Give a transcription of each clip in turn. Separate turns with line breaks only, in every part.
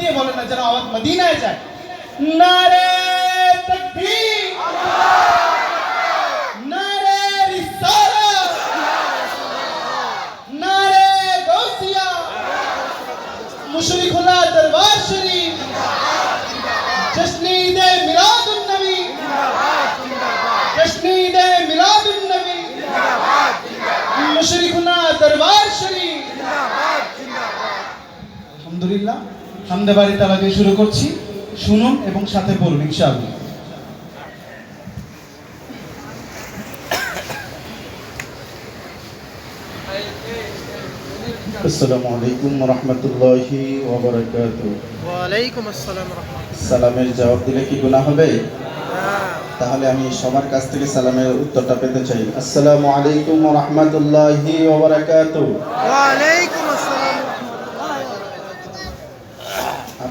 দিয়ে বলেন না যেন আওয়াজ মদিনায় যায়। নারে তকবীর। নারে হামদে বাড়ি তালা দিয়ে শুরু করছি। শুনুন এবং সাথে পড়ুন ইনশাআল্লাহ।
আসসালামু আলাইকুম রহমতুল্লাহি সালামের জবাব দিলে কি গুনাহ হবে?
হ্যাঁ,
তাহলে আমি সবার কাছ থেকে সালামের উত্তরটা পেতে চাই। আসসালামু আলাইকুম রহমতুল্লাহি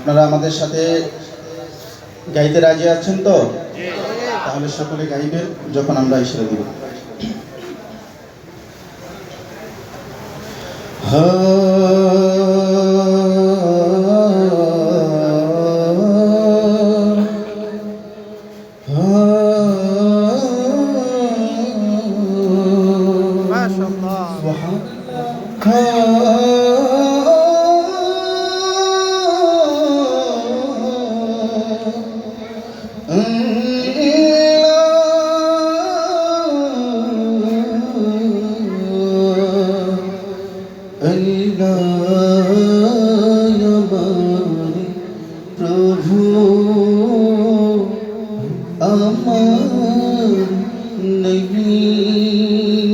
আপনারা আমাদের সাথে গাইতে রাজি আছেন তো? তাহলে সকলে গাইবেন যখন আমরা ইশারা দিব।
মাশাআল্লাহ
नहीं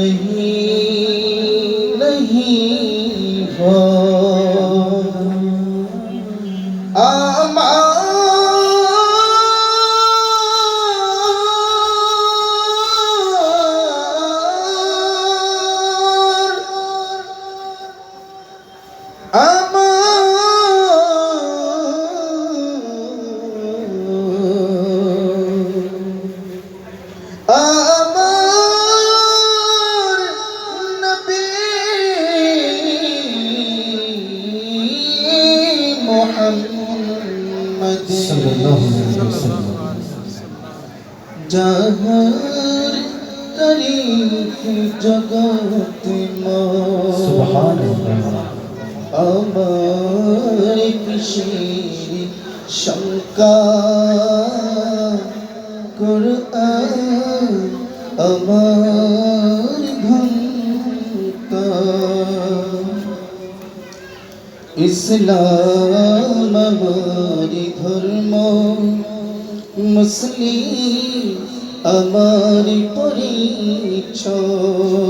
عليه আমার ভঙ্কা ইসলাম আমার ধর্ম মুসলিম আমার পরিচয়।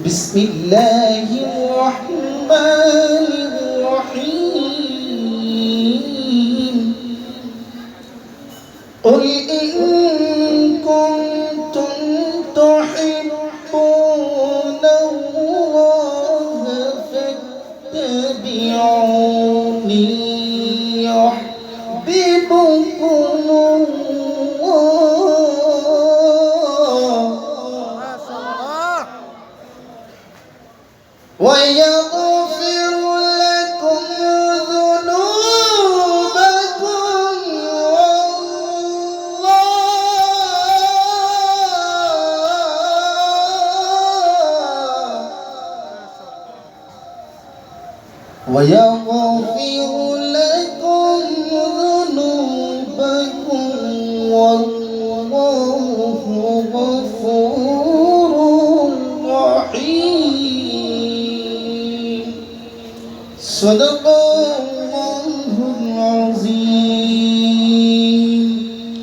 بسم الله الرحمن الرحيم. قل إن ويغفر لكم ذنوبكم والله غفور رحيم صدق الله العظيم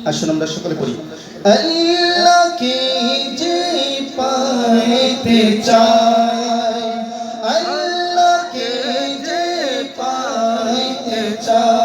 আসুন আমরা সকলে পড়ি পাইতে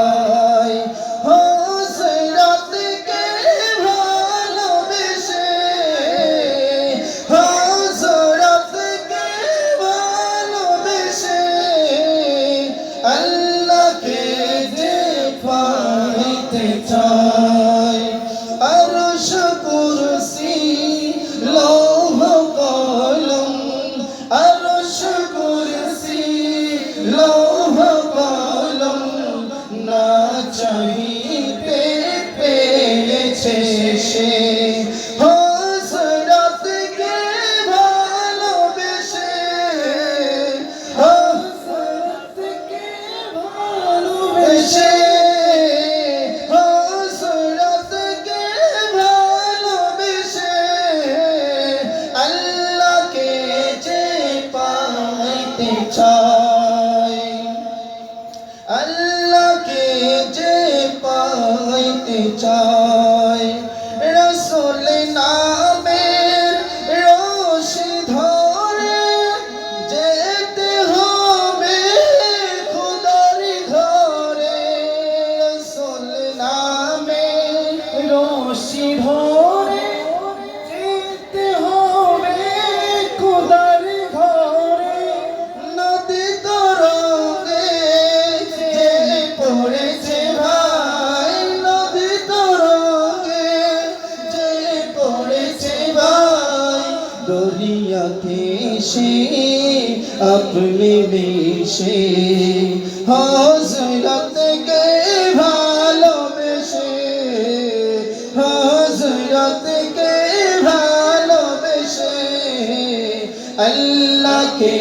আল্লাহকে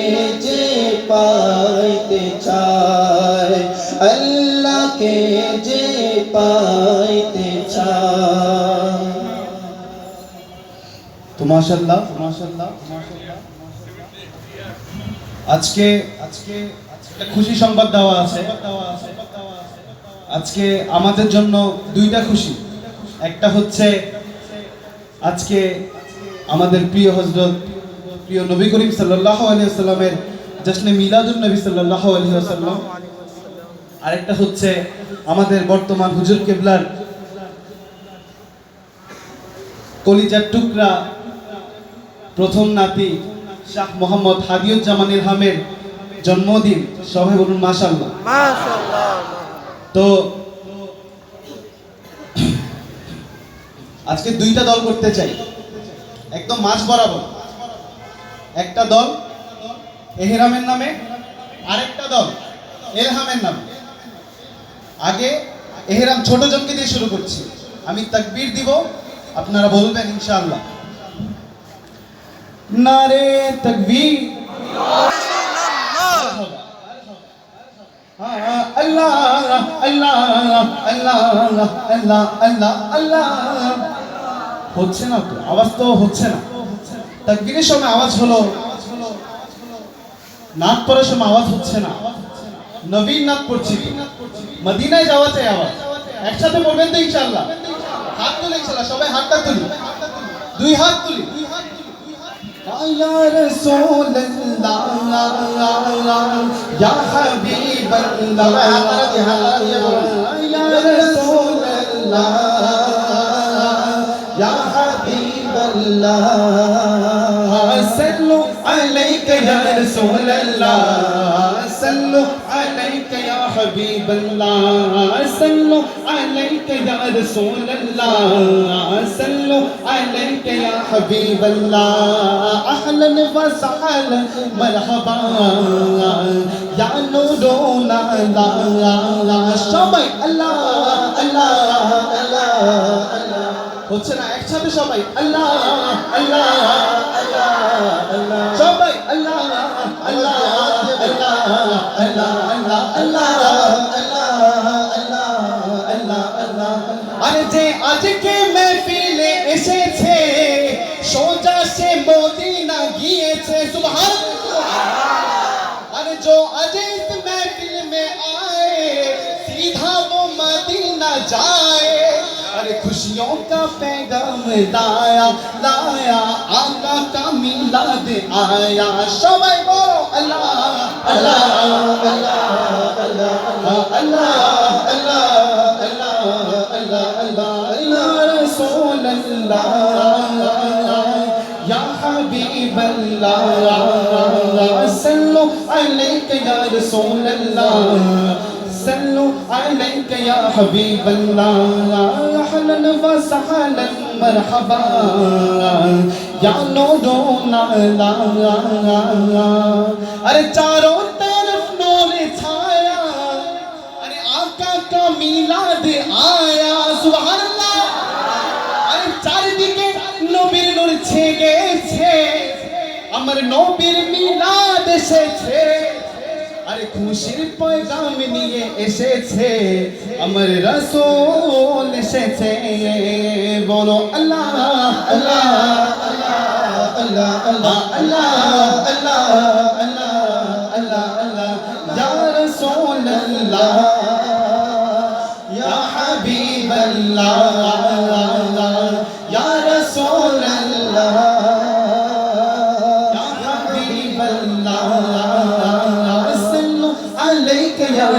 যে পাইতে চায়, আল্লাহকে যে পাইতে চায়।
তো মাশাল্লাহ মাশাল্লাহ আজকে আজকে খুশি সংবাদ দেওয়া আছে। আজকে আমাদের জন্য দুইটা খুশি। একটা হচ্ছে আজকে আমাদের প্রিয় হজরত প্রিয় নবী করিম সাল্লাহ আলিয়াল্লামের জশ্নে মিলাদুল নবী সাল্লাহ আলিয়াল্লাম আরেকটা হচ্ছে আমাদের বর্তমান হুজুর কেবলার কলিজার টুকরা প্রথম নাতি শাহ মোহাম্মদ হাদিউজ্জামানের হামের জন্মদিন সবাই বলুন
মাসাল্লাহ
তো আজকে দুইটা দল করতে চাই। একদম মাস বরাবর। একটা দল, এহরামের নামে আরেকটা দল, এলহামের নামে। আগে এহরাম ছোট জনকে দিয়ে শুরু করছি। আমি তাকবীর দিব, আপনারা বলবেন ইনশাআল্লাহ। নারে তাকবীর। আল্লাহ আল্লাহ আল্লাহ আল্লাহ আল্লাহ আল্লাহ। হচ্ছে না তো, আওয়াজ তো হচ্ছে না। তাকবীরের সময় আওয়াজ হলো নাচ পড়ার সময় আওয়াজ হচ্ছে না নবীন নাচ পড়ছি তো। মদিনায় যাওয়া চাই আওয়াজ
একসাথে পড়বেন তো ইনশাআল্লাহ হাত তুলে ইনশাআল্লাহ সবাই হাতটা তুলি দুই হাত তুলি
يا رسول الله يا حبيب الله يا رسول الله يا حبيب الله يا رسول الله صلوا عليك يا حبيب الله صلوا عليك يا رسول الله صلوا عليك يا حبيب الله اهلا وسهلا مرحبا يا نورنا لا সবাই আল্লাহ আল্লাহ আল্লাহ আল্লাহ
হচ্ছে না একসাথে সবাই আল্লাহ আল্লাহ
আল্লাহ আল্লাহ
সবাই
আর যে আজকে মেহফিলে এসেছে সোজা সে মদিনা গিয়েছে সুবহান আর যে আজ ইস মেহফিল মে আয়ে सीधा वो मदीना जा खुशियों का पैगम लाया लाया आका का मिलाद आया सबई बोलो अल्लाह अल्लाह अल्लाह अल्लाह अल्लाह अल्लाह अल्लाह अल्लाह रसूल अल्लाह या हबीब अल्लाह सल्लल्लाहु अलैहि या रसूल अल्लाह عليك يا حبيب الله اهلا وسهلا مرحبا يا نورنا अरे चारों तरफ नूर छाया अरे आका का मिलाद आया सुभान अल्लाह আরে চারিদিকে নবীর নূর ছেগেছে আমার নবীর মিলাদ এসেছে আর খুশির পয়গাম নিয়ে এসেছে, আমার রসোল এসেছে। বলো আল্লাহ আল্লাহ আল্লাহ আল্লাহ আল্লাহ আল্লাহ আল্লাহ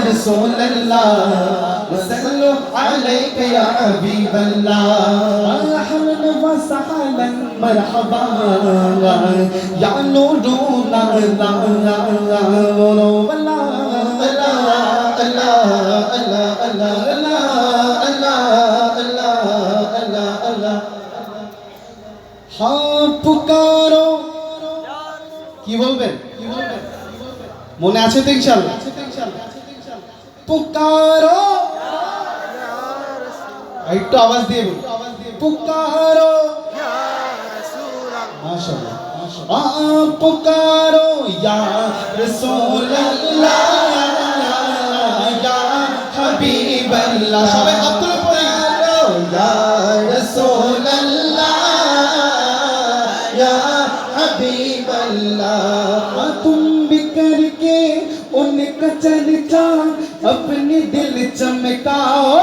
رسول الله وسلوا عليك يا حبيب الله أهلا وسهلا مرحبا يا نور الله الله الله
কি বলবেন মনে আছে তো ইনশাল্লাহ
पुकारो
একটু আওয়াজ দিয়ে বলুন
पुकारो
মাশাআল্লাহ
हाँ पुकारो या रसूल अल्लाह या हबीब अल्लाह
সবাই হাত তুলে পড়ি।
या रसूल अल्लाह या हबीब अल्लाह अपने दिल चमकाओ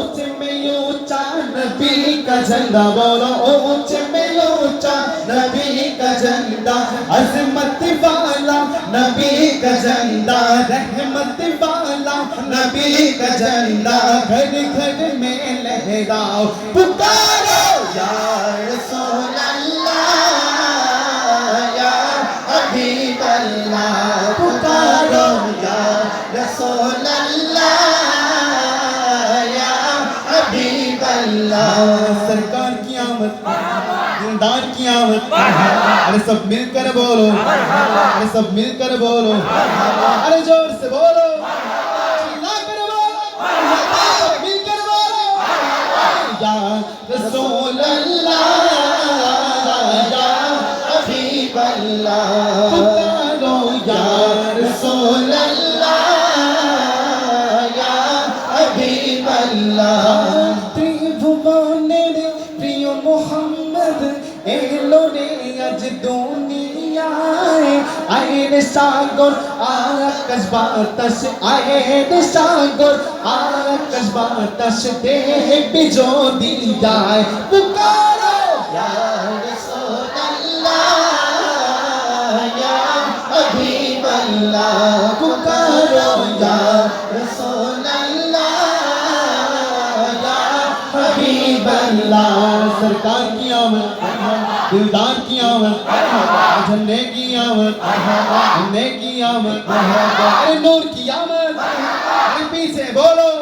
ऊंच में ऊंचा नबी का झंडा बोलो ऊंच में ऊंचा नबी का झंडा अजमत वाला नबी का झंडा रहमत वाला नबी का झंडा घर घर में लहराओ पुकारो या دان کی آمد ارے سب مل کر بولو ارے سب مل کر بولو ارے زور سے بولو رسول اللہ یا আয়ে সাগর আর আকাশ বাতাস আয়ে সাগর আর আকাশ বাতাস দেখবে যদি যায় পুকারো
পুকারো যা সোনাল্লা হবিবল্লা সরকার
কি دلدار کی آمد. جھنڈے کی آمد. جھنڈے کی آمد. نور کی آمد. پی سے بولو.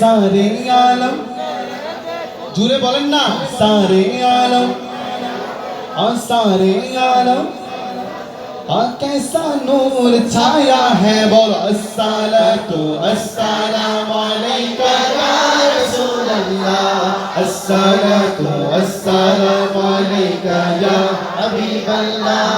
अरे सारे आलम जुरे बोलन ना सारे आलम और सारे आलम और कैसा नूर छाया है बोलो अस्सलातु अस्सलाम अलैका या रसूलल्लाह अस्सलातु अस्सलाम अलैका या
হাবিবাল্লাহ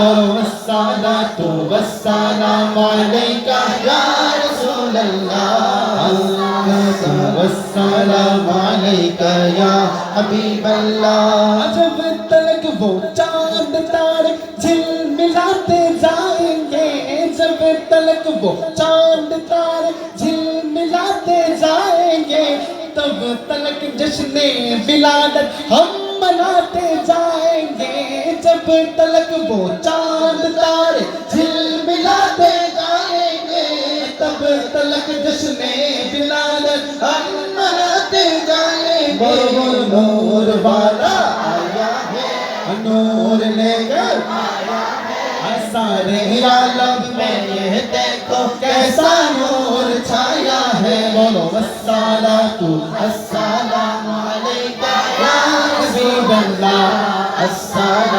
السلام علیکہ
یا حبیب اللہ جب تلک وہ چاند تارے جل ملاتے جائیں گے۔ جب تلک وہ چاند تارے جل ملاتے جائیں گے۔ تب تلک جشن بلادت ہم مناتے جائیں گے۔ جب تلک وہ چاند تارے جل ملاتے جائیں گے تلک
جشن بلالت
ہم مناتے جائیں گے نور والا آیا ہے۔ نور لے کر آیا ہے۔ سارے
عالم میں
یہ دیکھو کیسا
نور
چھایا ہے۔ بولو السلام السلام علیکہ یا
رسول اللہ السلام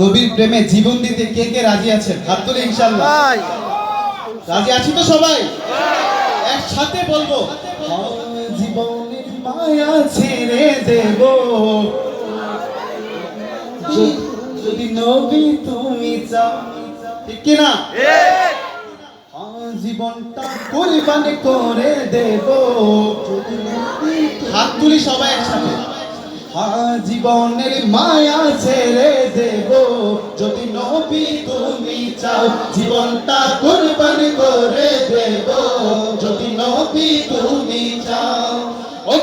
নবীর প্রেমে জীবন দিতে কে কে রাজি আছেন? হাত তোলে
ইনশাল্লাহ
রাজি আছি তো সবাই? একসাথে বলব। জীবন মায়া ছেড়ে দেবো। যদি নবী তুমি চাও ঠিক কি না জীবনটা কোরবানি করে দেব। হাত তুলি সবাই একসাথে। জীবনের মায়া ছেড়ে দেব। যদি নবী তুমি চাও জীবনটা কোরবানি করে দেব। যদি নবী তুমি চাও ও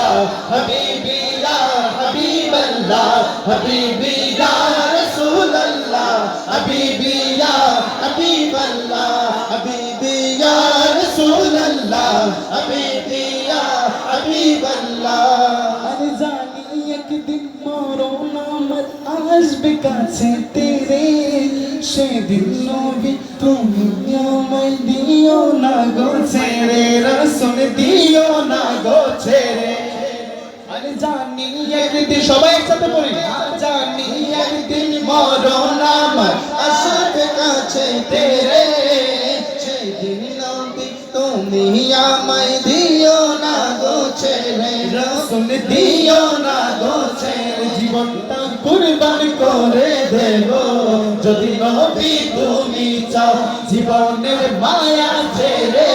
রাসূলুল্লাহ হাবিবি ইয়া হাবিবাল্লাহ হাবিবি ইয়া রাসূলুল্লাহ হাবিবি ইয়া হাবিবাল্লাহ হাবিবি ইয়া রাসূলুল্লাহ হাবিবি ইয়া হাবিবাল্লাহ আরে জানি একদিন মরণ আমার আসবে কাছে তেরে সেদিন নবী তুমি আমায় দিও না গো ছেড়ে রসুন দিও না গো ছেড়ে আরে জানি একদিন সবাই একসাথে পড়ি জানি একদিন মরণ
কাছে না গো ছেড়ে
না গো জীবনটা করে যদি তুমি জীবনের মায়া ছেড়ে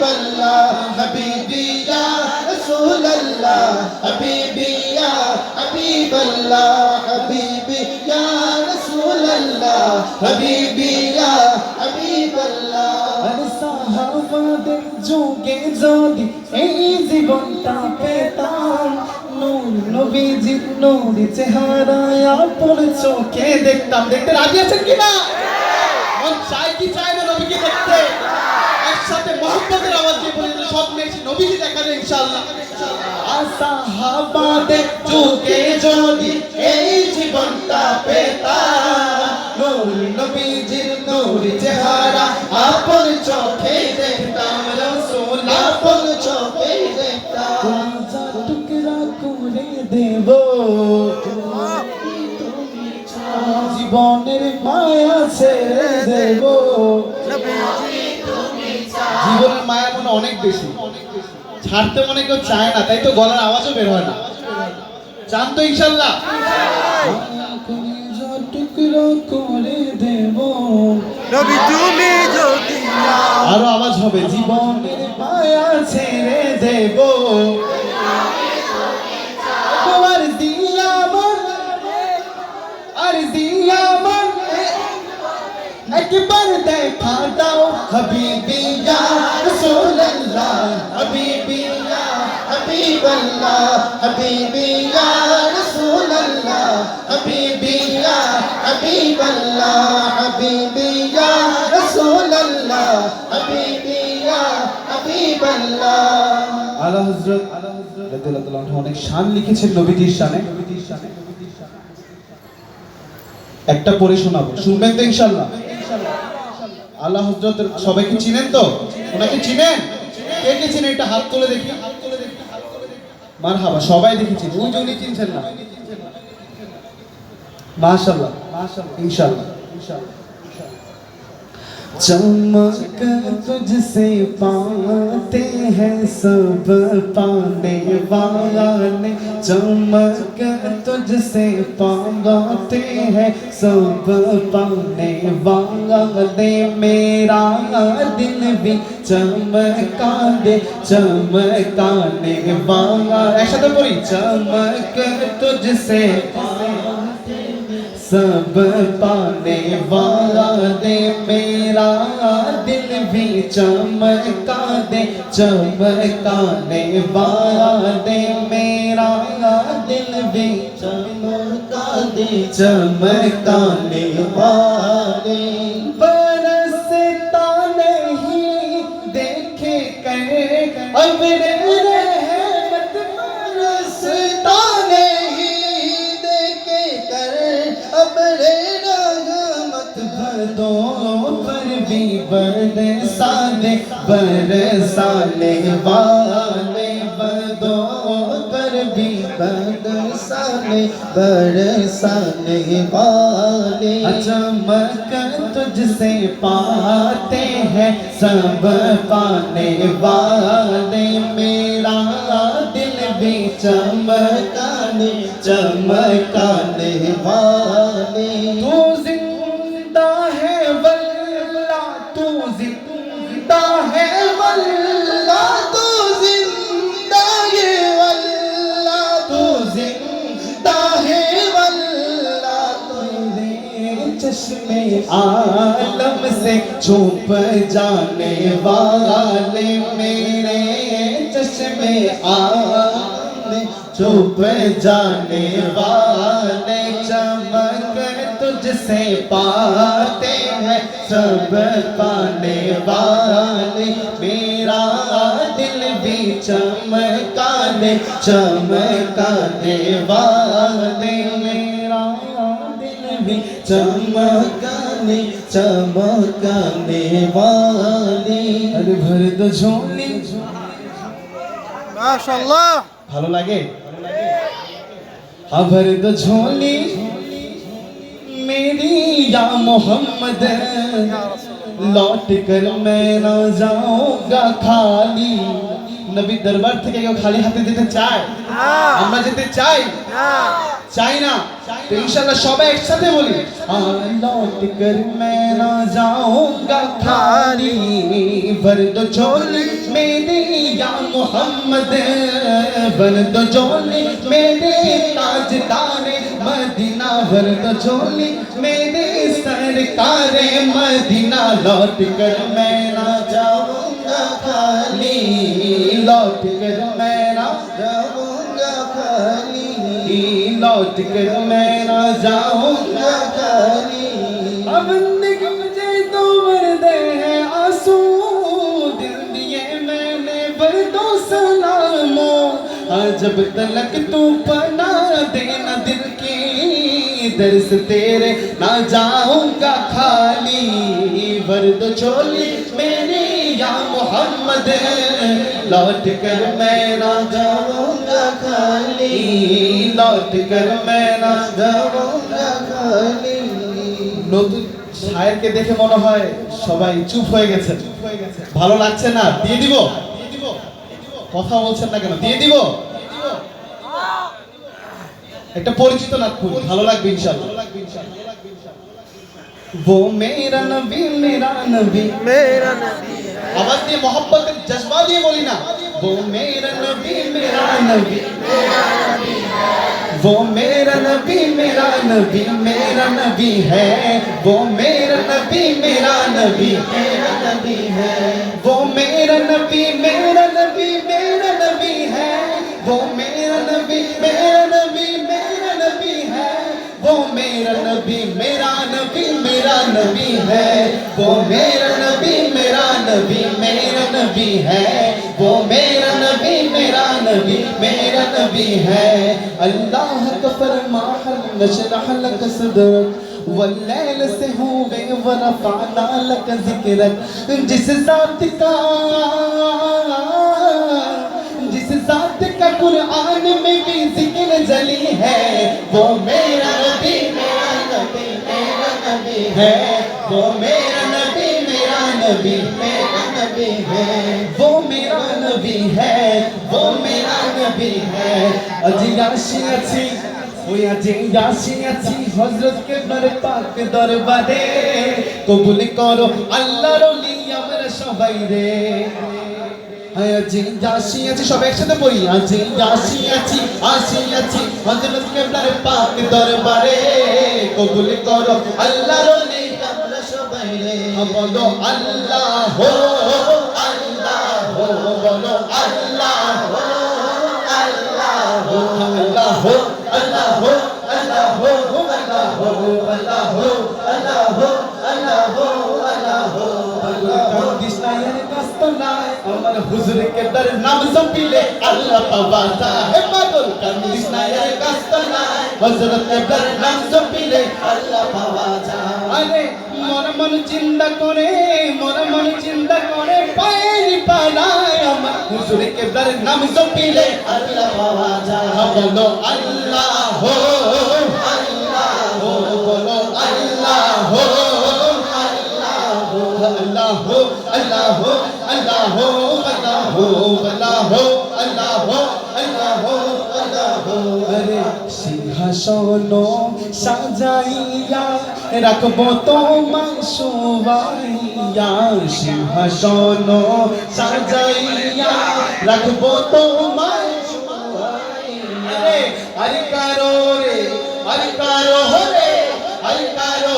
হাবিবাল্লাহ হাবিবি ইয়া রাসূলুল্লাহ হাবিবি ইয়া হাবিবাল্লাহ হাবিবি ইয়া রাসূলুল্লাহ হাবিবি ইয়া হাবিব আল্লাহ
আর সাহাবাদের যুগে যদি এই জীবনটা পেতাম, নূর নবীজির নূর চেহারায় আপন চোখে দেখতাম। দেখতে রাজি আছেন কিনা মন চাই কি চায় না নবীকে দেখতে একসাথে মহব্বতের আওয়াজ দিয়ে বলে দিলে স্বপ্নে এসে নবীকে দেখা যায় ইনশাআল্লাহ সাহাবাদের যুগে যদি এই জীবনটা পেতাম নূর নবীজির নূর চেহারা আপন চোখে দেখতাম রসুল আপন চোখে দেখতাম। টুকরা করে দেব জীবনের মায়া ছেড়ে দেব জীবনের মায়া মনে অনেক বেশি। ছাড়তে মনে কেউ চায় না তাই তো গলার আওয়াজও বের হয় না। চান তো ইনশাল্লাহ। টুকরো করে দেব
নবী তুমি যদি
আরও আওয়াজ হবে জীবনের ছেড়ে দেব।
আল্লাহ হাবিবি ইয়া রাসূলুল্লাহ, হাবিবি ইয়া হাবিব আল্লাহ হাবিবি ইয়া রাসূলুল্লাহ, হাবিবি ইয়া হাবিব আল্লাহ
আলা হযরত রাদিয়াল্লাহু তাআলা আনহু অনেক শান লিখেছেন নবীজির শানে। একটা পড়ে শোনাবো। শুনবেন তো ইনশাআল্লাহ? আল্লাহ হযরত সবাইকে চিনেন তো? ওনাকে চিনেন? কে কে চিনেন? একটা হাত তুলে দেখি। মারহাবা সবাই দেখেছি। উনি চিনছেন না? মাশাআল্লাহ মাশাআল্লাহ ইনশাআল্লাহ ইনশাআল্লাহ। चमक तुझसे पाते हैं सब पाने वाले चमक तुझसे पाते हैं सब पाने वाले मेरा दिल भी चमका दे चमकाने वाला ऐसा तो पूरी चमक तुझसे सब سب پانے والا دے، میرا
دل بھی چمکا دے چمکانے والا
دے، میرا دل بھی چمکا دے چمکانے والے۔ دو
پر بھی برسانے
برسانے والے بدو پر بھی برسانے برسانے والے۔ اچھا چمک تجھ سے
پاتے
ہیں، سب پانے والے۔ میرا دل بھی چمکانے
چمکانے والے۔ عالم سے
چھپ جانے
والے میرے
چشم آنے چھپ جانے والے چمک تجھ سے پاتے ہیں، سب پانے والے میرا دل بھی چمکانے چمکانے والے میرا دل بھی چمکانے चमकाने चमकाने वाले अरे भर दो झोली
মাশাআল্লাহ
ভালো লাগে हाँ भर दो झोली मेरी या मोहम्मद लौट कर मैं ना जाऊंगा खाली নবী দরবার থেকে কেউ খালি হাতে যেতে চায় আমরা যেতে চাই চাই না তো ইনশাআল্লাহ সবাই একসাথে বলি हाँ लौट कर मैं ना जाऊंगा खाली भर दो झोली मेरी या मोहम्मद भर दो झोली मेरे ताजदार मदीना वर्द झोली मेरे सरकार मदीना लौट कर मैं لوٹ کر میں راجا ہوں
ناکاری
اب نگمجے تو مردے ہیں آسو دل دیئے میں نے بردو سلامو۔ ہاں، جب تلک تو پنا دینا دل کی درس تیرے نہ جاؤں گا خالی۔ ورد چولی मोहम्मद लौट कर मैं ना
जाऊंगा खाली
लौट कर मैं ना
जाऊंगा खाली
নতুন শায়েরকে দেখে মনে হয় সবাই চুপ হয়ে গেছে ভালো লাগছে না দিয়ে দিব কথা বলছেন না কেন দিয়ে দিব একটা পরিচিত নাটকুল ভালো লাগবে ইনশাআল্লাহ वो मेरा नबी मेरा नबी
मेरा नबी
آواز نے محبت جذبہ دیا بولی نا وہ میرا نبی میرا نبی وہ میرا نبی میرا نبی میرا نبی ہے وہ میرا نبی میرا نبی نبی ہے وہ میرا نبی میرا نبی میرا نبی ہے وہ میرا نبی میرا نبی میرا نبی ہے وہ میرا نبی میرا نبی ہے، وہ میرا نبی میرا نبی میرا نبی ہے۔ وہ میرا نبی میرا نبی میرا نبی ہے۔ اللہ کا فرمان نشرح لك صدرك واللیل سے ہوئے ورفعنا لك ذکرك جس ذات کا، جس ذات کا قرآن میں بھی ذکر جلی ہے، وہ میرا نبی है वो मेरा नबी मेरा नबी मेरा नबी है वो मेरा नबी है वो मेरा नबी है अजी याशी अच्छी ওই আজি ইয়াসি আছি হযরত কেবলার পাক দরবারে কবুল করো আল্লাহর ওলি আমরা সবাই রে আজি সব একসাথে পড়ি। আজি যাসি আছি হযরত কেবলার পাক দরবারে। কবুল করো, আল্লাহর ওলি আমরা সবাই রে বলো আল্লাহ আমার দর নাম জপিলে আল্লাহ পাওয়া যায় পাগল কৃষ্ণায়ের কাস্তনায় হযরত দর নাম জপিলে আল্লাহ পাওয়া যায় আরে মন মন চিন্তা করে মন মন চিন্তা করে, পায়ের পানায় আমার হুজুরকে দর নাম জপিলে আল্লাহ পাওয়া যায় বলো আল্লাহ হো আল্লাহ হো বলো আল্লাহ হো আল্লাহ হো আল্লাহ হো আল্লাহ হো हो अल्लाह हो अल्लाह हो अल्लाह हो अल्लाह हो अल्लाह সিংহাসন সাজাইয়া রাখব তোমার শোভাইয়া। কারও রে আরে কারও রে আরে কারও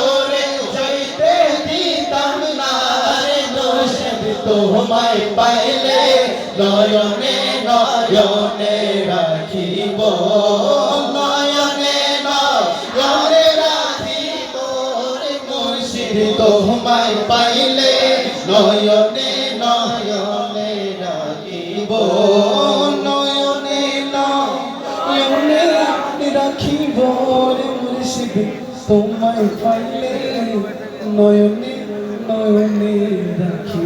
তোমায় পাইলে নয়নে নয়নে রাখিব, নয়নে নয়নে রাখিব রে মুর্শিদ। তোমায় পাইলে নয়নে নয়নে রাখিব, নয়নে নয়নে রাখিব রে মুর্শিদ। তোমায় পাইলে নয়নে